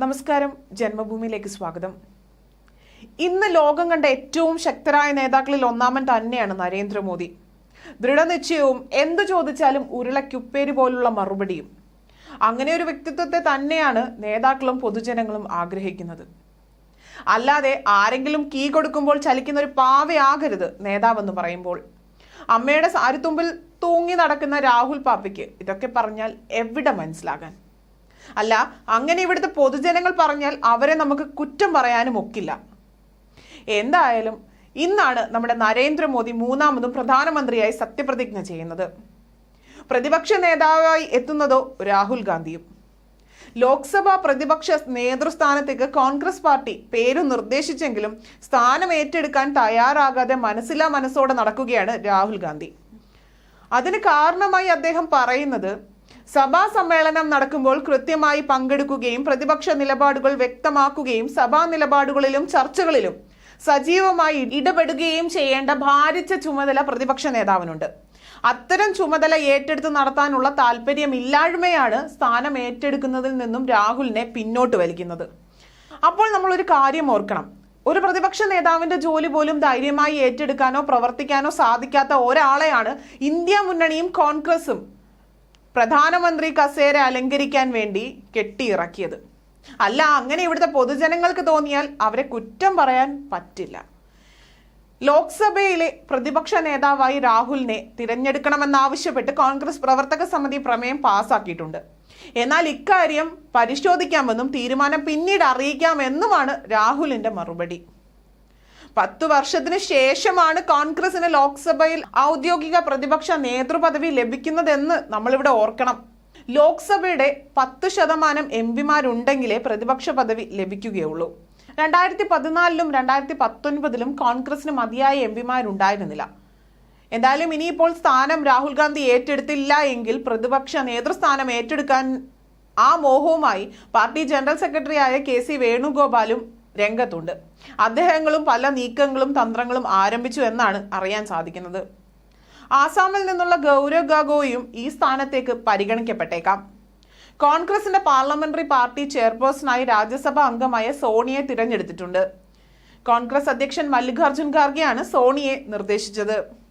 നമസ്കാരം. ജന്മഭൂമിയിലേക്ക് സ്വാഗതം. ഇന്ന് ലോകം കണ്ട ഏറ്റവും ശക്തരായ നേതാക്കളിൽ ഒന്നാമൻ തന്നെയാണ് നരേന്ദ്രമോദി. ദൃഢനിശ്ചയവും എന്ത് ചോദിച്ചാലും ഉരുളക്കുപ്പേര് പോലുള്ള മറുപടിയും. അങ്ങനെ ഒരു വ്യക്തിത്വത്തെ തന്നെയാണ് നേതാക്കളും പൊതുജനങ്ങളും ആഗ്രഹിക്കുന്നത്. അല്ലാതെ ആരെങ്കിലും കീ കൊടുക്കുമ്പോൾ ചലിക്കുന്ന ഒരു പാവയാകരുത് നേതാവെന്ന് പറയുമ്പോൾ. അമ്മയുടെ സാരിത്തുമ്പിൽ തൂങ്ങി നടക്കുന്ന രാഹുൽ പാപ്പയ്ക്ക് ഇതൊക്കെ പറഞ്ഞാൽ എവിടെ മനസ്സിലാകാൻ? അല്ല അങ്ങനെ ഇവിടുത്തെ പൊതുജനങ്ങൾ പറഞ്ഞാൽ അവരെ നമുക്ക് കുറ്റം പറയാനും ഒക്കില്ല. എന്തായാലും ഇന്നാണ് നമ്മുടെ നരേന്ദ്രമോദി മൂന്നാമതും പ്രധാനമന്ത്രിയായി സത്യപ്രതിജ്ഞ ചെയ്യുന്നത്. പ്രതിപക്ഷ നേതാവായി എത്തുന്നതോ രാഹുൽ ഗാന്ധിയും. ലോക്സഭാ പ്രതിപക്ഷ നേതൃസ്ഥാനത്തേക്ക് കോൺഗ്രസ് പാർട്ടി പേര് നിർദ്ദേശിച്ചെങ്കിലും സ്ഥാനം ഏറ്റെടുക്കാൻ തയ്യാറാകാതെ മനസ്സിലാ മനസ്സോടെ നടക്കുകയാണ് രാഹുൽ ഗാന്ധി. അതിന് കാരണമായി അദ്ദേഹം പറയുന്നത് സഭാ സമ്മേളനം നടക്കുമ്പോൾ കൃത്യമായി പങ്കെടുക്കുകയും പ്രതിപക്ഷ നിലപാടുകൾ വ്യക്തമാക്കുകയും സഭാ നിലപാടുകളിലും ചർച്ചകളിലും സജീവമായി ഇടപെടുകയും ചെയ്യേണ്ട ഭാരിച്ച ചുമതല പ്രതിപക്ഷ നേതാവിനുണ്ട്. അത്തരം ചുമതല ഏറ്റെടുത്ത് നടത്താനുള്ള താല്പര്യമില്ലായ്മയാണ് സ്ഥാനം ഏറ്റെടുക്കുന്നതിൽ നിന്നും രാഹുലിനെ പിന്നോട്ട് വലിക്കുന്നത്. അപ്പോൾ നമ്മൾ ഒരു കാര്യം ഓർക്കണം. ഒരു പ്രതിപക്ഷ നേതാവിന്റെ ജോലി പോലും ധൈര്യമായി ഏറ്റെടുക്കാനോ പ്രവർത്തിക്കാനോ സാധിക്കാത്ത ഒരാളെയാണ് ഇന്ത്യ മുന്നണിയും കോൺഗ്രസും. പ്രധാനമന്ത്രി കസേര അലങ്കരിക്കാൻ വേണ്ടി കെട്ടിയിറക്കിയത്. അല്ല അങ്ങനെ ഇവിടുത്തെ പൊതുജനങ്ങൾക്ക് തോന്നിയാൽ അവരെ കുറ്റം പറയാൻ പറ്റില്ല. ലോക്സഭയിലെ പ്രതിപക്ഷ നേതാവായി രാഹുലിനെ തിരഞ്ഞെടുക്കണമെന്നാവശ്യപ്പെട്ട് കോൺഗ്രസ് പ്രവർത്തക സമിതി പ്രമേയം പാസാക്കിയിട്ടുണ്ട്. എന്നാൽ ഇക്കാര്യം പരിശോധിക്കാമെന്നും തീരുമാനം പിന്നീട് അറിയിക്കാമെന്നുമാണ് രാഹുലിന്റെ മറുപടി. പത്തു വർഷത്തിന് ശേഷമാണ് കോൺഗ്രസിന് ലോക്സഭയിൽ ഔദ്യോഗിക പ്രതിപക്ഷ നേതൃപദവി ലഭിക്കുന്നതെന്ന് നമ്മളിവിടെ ഓർക്കണം. ലോക്സഭയുടെ പത്ത് ശതമാനം എം പിമാരുണ്ടെങ്കിലേ പ്രതിപക്ഷ പദവി ലഭിക്കുകയുള്ളൂ. രണ്ടായിരത്തി പതിനാലിലും രണ്ടായിരത്തി പത്തൊൻപതിലും കോൺഗ്രസിന് മതിയായ എം പിമാരുണ്ടായിരുന്നില്ല. എന്തായാലും ഇനിയിപ്പോൾ സ്ഥാനം രാഹുൽ ഗാന്ധി ഏറ്റെടുത്തില്ല എങ്കിൽ പ്രതിപക്ഷ നേതൃസ്ഥാനം ഏറ്റെടുക്കാൻ ആ മോഹവുമായി പാർട്ടി ജനറൽ സെക്രട്ടറിയായ കെ സി വേണുഗോപാലും രംഗത്തുണ്ട്. അദ്ദേഹങ്ങളും പല നീക്കങ്ങളും തന്ത്രങ്ങളും ആരംഭിച്ചു എന്നാണ് അറിയാൻ സാധിക്കുന്നത്. ആസാമിൽ നിന്നുള്ള ഗൗരവ് ഗഗോയും ഈ സ്ഥാനത്തേക്ക് പരിഗണിക്കപ്പെട്ടേക്കാം. കോൺഗ്രസിന്റെ പാർലമെന്ററി പാർട്ടി ചെയർപേഴ്സണായി രാജ്യസഭാ അംഗമായ സോണിയെ തിരഞ്ഞെടുത്തിട്ടുണ്ട്. കോൺഗ്രസ് അധ്യക്ഷൻ മല്ലികാർജുൻ ഖാർഗെയാണ് സോണിയെ നിർദ്ദേശിച്ചത്.